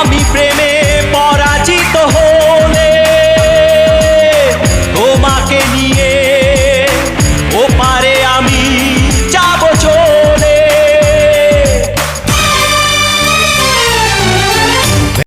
আমি প্রেমে পড়া